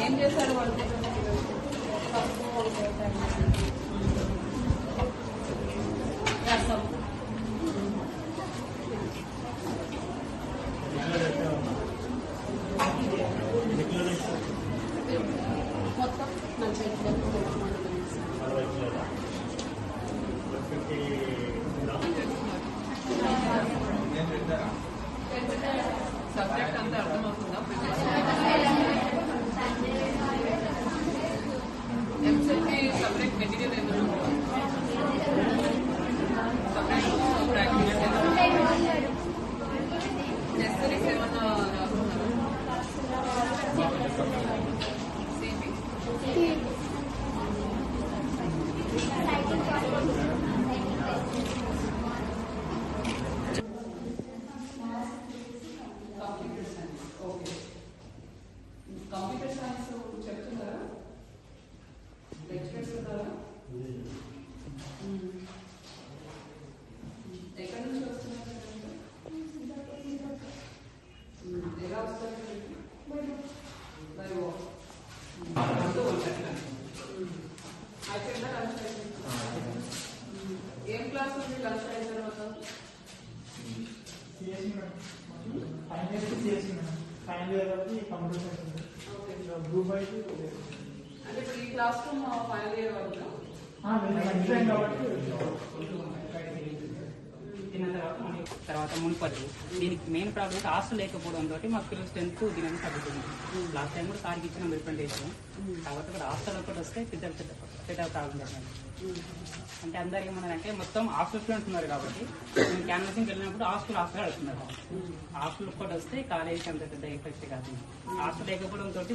ఏం చేశారు వంట రసం మొత్తం నలభై Saya akan taruh. Computer science చెప్తున్నారా లెక్చరర్స్ ఉన్నారా ఎక్కడి నుంచి వస్తున్నారు ఎలా వస్తారు బై అయిపోయిందా లంచ్ ఏం క్లాస్ ఉంది లంచ్ అయిన తర్వాత madam. Final year final year computer science ఉంది ఓకే గ్రూప్ వైజ్ అంటే ఇప్పుడు ఈ క్లాస్ రూమ్ ఫైనల్ ఇయర్ వరకు డిజైన్ కాబట్టి తిన్న తర్వాత మళ్ళీ తర్వాత మునుపటి దీనికి మెయిన్ ప్రాబ్లం హాస్టల్ లేకపోవడం తోటి మా పిల్లల స్ట్రెంత్ దీని తగ్గుతుంది. లాస్ట్ టైం కూడా సార్కి ఇచ్చిన రిప్రజెంటేషన్ కాబట్టి ఇక్కడ హాస్టల్ ఒకటి వస్తే పెద్ద పెద్ద పెద్ద ప్రాబ్లం అంటే అందరు ఏమన్నారంటే మొత్తం హాస్టల్ స్టూడెంట్స్ ఉన్నారు కాబట్టి మేము క్యాన్వసింగ్కి వెళ్ళినప్పుడు హాస్టల్ హాస్టల్ అడుగుతున్నారు. హాస్టల్ ఒక్కటి వస్తే కాలేజీకి అంత పెద్ద ఎఫెక్ట్ కాదు. హాస్టల్ లేకపోవడం తోటి